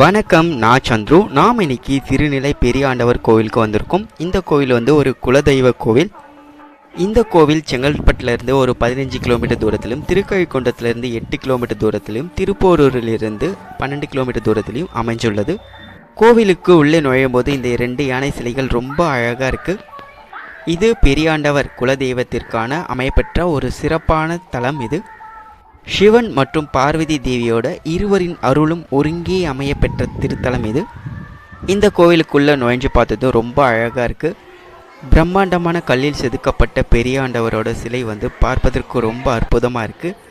வணக்கம் நான் சந்துரு. நாம் இன்னைக்கு திருநிலை பெரியாண்டவர் கோவிலுக்கு வந்திருக்கோம். இந்த கோவில் வந்து ஒரு குலதெய்வ கோவில். இந்த கோவில் செங்கல்பட்டிலிருந்து ஒரு பதினஞ்சு கிலோமீட்டர் தூரத்திலும் திருக்கழிக்குண்டத்திலிருந்து எட்டு கிலோமீட்டர் தூரத்திலும் திருப்போரூரிலிருந்து பன்னெண்டு கிலோமீட்டர் தூரத்திலையும் அமைஞ்சுள்ளது. கோவிலுக்கு உள்ளே நுழையும் போது இந்த இரண்டு யானை சிலைகள் ரொம்ப அழகாக இருக்குது இது பெரியாண்டவர் குலதெய்வத்திற்கான அமையப்பெற்ற ஒரு சிறப்பான தலம் இது. சிவன் மற்றும் பார்வதி தேவியோட இருவரின் அருளும் ஒருங்கே அமைய பெற்ற திருத்தலம் இது. இந்த கோவிலுக்குள்ளே நுழைஞ்சு பார்த்ததும் ரொம்ப அழகாக இருக்குது பிரம்மாண்டமான கல்லில் செதுக்கப்பட்ட பெரியாண்டவரோட சிலை வந்து பார்ப்பதற்கு ரொம்ப அற்புதமாக இருக்குது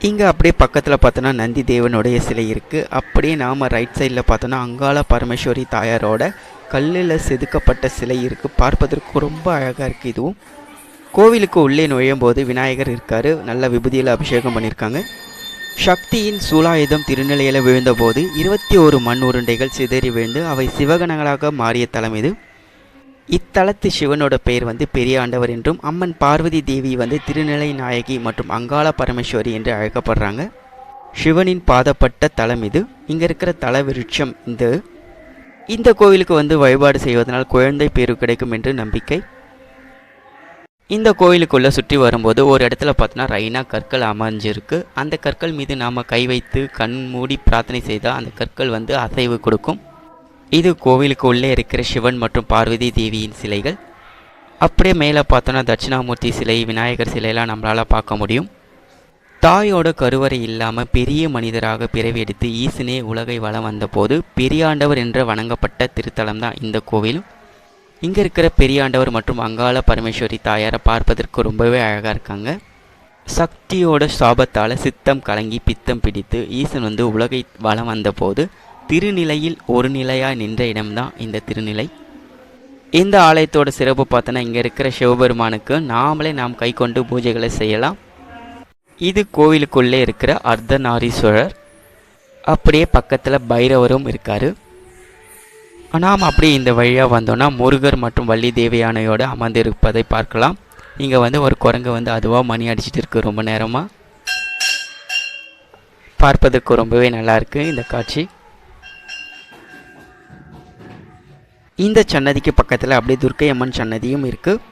இங்கே அப்படியே பக்கத்தில் பார்த்தோன்னா நந்தி தேவனுடைய சிலை இருக்குது அப்படியே நாம் ரைட் சைடில் பார்த்தோன்னா அங்காள பரமேஸ்வரி தாயாரோட கல்லில் செதுக்கப்பட்ட சிலை இருக்குது பார்ப்பதற்கு ரொம்ப அழகாக இருக்குது இதுவும். கோவிலுக்கு உள்ளே நுழையும் போது விநாயகர் இருக்காரு. நல்ல விபூதியில் அபிஷேகம் பண்ணியிருக்காங்க சக்தியின் சூலாயுதம் திருநிலையில் விழுந்தபோது இருபத்தி ஒரு மண் உருண்டைகள் சிதறி விழுந்து அவை சிவகணங்களாக மாறிய தலம் இது. இத்தலத்து சிவனோட பெயர் வந்து பெரிய ஆண்டவர் என்றும் அம்மன் பார்வதி தேவி வந்து திருநிலை நாயகி மற்றும் அங்காள பரமேஸ்வரி என்று அழைக்கப்படுறாங்க. சிவனின் பாதப்பட்ட தலம் இது. இங்கே இருக்கிற தல விருட்சம் இந்த. இந்த கோவிலுக்கு வந்து வழிபாடு செய்வதனால் குழந்தை பேரு கிடைக்கும் என்று நம்பிக்கை. இந்த கோயிலுக்குள்ளே சுற்றி வரும்போது ஒரு இடத்துல பார்த்தோன்னா ரைனா கற்கள் அமைஞ்சிருக்கு. அந்த கற்கள் மீது நாம் கை வைத்து கண் மூடி பிரார்த்தனை செய்தால் அந்த கற்கள் வந்து அசைவு கொடுக்கும். இது கோவிலுக்கு உள்ளே இருக்கிற சிவன் மற்றும் பார்வதி தேவியின் சிலைகள். அப்படியே மேலே பார்த்தோன்னா தட்சிணாமூர்த்தி சிலை விநாயகர் சிலையெல்லாம் நம்மளால் பார்க்க முடியும். தாயோட கருவறை இல்லாமல் பெரிய மனிதராக பிறவி எடுத்து ஈசனே உலகை வலம் வந்தபோது பெரியாண்டவர் என்ற வணங்கப்பட்ட திருத்தலம் தான் இந்த கோவிலும் இங்கே இருக்கிற பெரியாண்டவர் மற்றும் அங்காள பரமேஸ்வரி தாயாரை பார்ப்பதற்கு ரொம்பவே அழகாக இருக்காங்க. சக்தியோட சாபத்தால் சித்தம் கலங்கி பித்தம் பிடித்து ஈசன் வந்து உலகை வலம் வந்தபோது திருநிலையில் ஒரு நிலையாக நின்ற இடம்தான் இந்த திருநிலை. இந்த ஆலயத்தோட சிறப்பு பார்த்தோன்னா இங்கே இருக்கிற சிவபெருமானுக்கு நாமளே நாம் கை கொண்டு பூஜைகளை செய்யலாம். இது கோவிலுக்குள்ளே இருக்கிற அர்த்தநாரீஸ்வரர். அப்படியே பக்கத்தில் பைரவரும் இருக்கார். நாம் அப்படியே இந்த வழியாக வந்தோன்னா முருகர் மற்றும் வள்ளி தேவியானையோடு அமர்ந்திருப்பதை பார்க்கலாம். இங்கே வந்து ஒரு குரங்கு வந்து அதுவாக மணி அடிச்சிட்டு இருக்கு ரொம்ப நேரமாக பார்ப்பதற்கு ரொம்பவே நல்லாயிருக்கு இந்த காட்சி. இந்த சன்னதிக்கு பக்கத்தில் அப்படியே துர்க்கை அம்மன் சன்னதியும் இருக்குது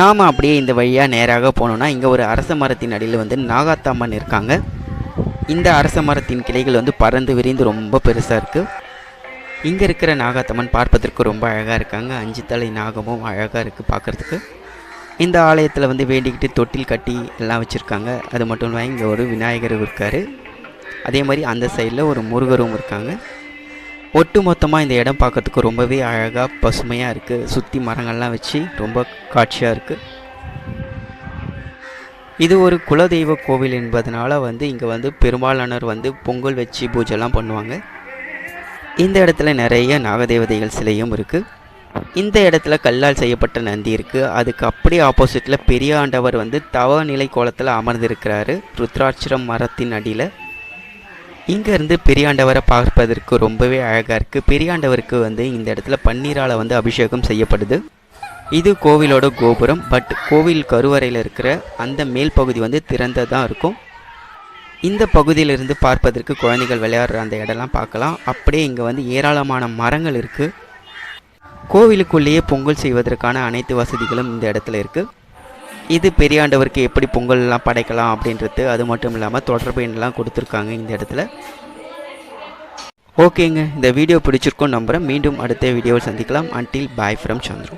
நாம் அப்படியே இந்த வழியாக நேராக போனோம்னா இங்கே ஒரு அரச மரத்தின் அடியில் வந்து நாகாத்தாம்மன் இருக்காங்க. இந்த அரச மரத்தின் கிளைகள் வந்து பறந்து விரிந்து ரொம்ப பெருசாக இருக்குது இங்கே இருக்கிற நாகாத்தம்மன் பார்ப்பதற்கு ரொம்ப அழகாக இருக்காங்க. அஞ்சு தலை நாகமும் அழகாக இருக்குது பார்க்குறதுக்கு. இந்த ஆலயத்தில் வந்து வேண்டிக்கிட்டு தொட்டில் கட்டி எல்லாம் வச்சுருக்காங்க. அது மட்டும் இல்லாமல் இங்கே ஒரு விநாயகரும் இருக்கார். அதே மாதிரி அந்த சைடில் ஒரு முருகரும் இருக்காங்க. ஒட்டு மொத்தமாக இந்த இடம் பார்க்கறதுக்கு ரொம்பவே அழகாக பசுமையாக இருக்குது சுற்றி மரங்கள்லாம் வச்சு ரொம்ப காட்சியாக இருக்குது இது ஒரு குலதெய்வ கோவில் என்பதனால் வந்து இங்கே வந்து பெரும்பாலானோர் வந்து பொங்கல் வச்சு பூஜைலாம் பண்ணுவாங்க. இந்த இடத்துல நிறைய நாகதேவதைகள் சிலையும் இருக்குது இந்த இடத்துல கல்லால் செய்யப்பட்ட நந்தி இருக்குது அதுக்கு அப்படியே ஆப்போசிட்டில் பெரிய ஆண்டவர் வந்து தவ நிலை கோலத்தில் அமர்ந்திருக்கிறாரு. ருத்ராட்சரம் மரத்தின் அடியில். இங்கேருந்து பெரியாண்டவரை பார்ப்பதற்கு ரொம்பவே அழகாக இருக்குது பெரியாண்டவருக்கு வந்து இந்த இடத்துல பன்னீரால் வந்து அபிஷேகம் செய்யப்படுது. இது கோவிலோட கோபுரம். பட் கோவில் கருவறையில் இருக்கிற அந்த மேல் பகுதி வந்து திறந்ததாக இருக்கும். இந்த பகுதியிலிருந்து பார்ப்பதற்கு குழந்தைகள் விளையாடுற அந்த இடம்லாம் பார்க்கலாம். அப்படியே இங்கே வந்து ஏராளமான மரங்கள் இருக்குது கோவிலுக்குள்ளேயே பொங்கல் செய்வதற்கான அனைத்து வசதிகளும் இந்த இடத்துல இருக்குது இது பெரியாண்டவருக்கு எப்படி பொங்கல்லாம் படைக்கலாம் அப்படின்றது அது மட்டும் இல்லாமல் தொடர்பு எண்ணெலாம் கொடுத்துருக்காங்க இந்த இடத்துல. ஓகேங்க இந்த வீடியோ பிடிச்சிருக்கோம் நம்புகிறேன் மீண்டும் அடுத்த வீடியோவில் சந்திக்கலாம். Until bye from Chandru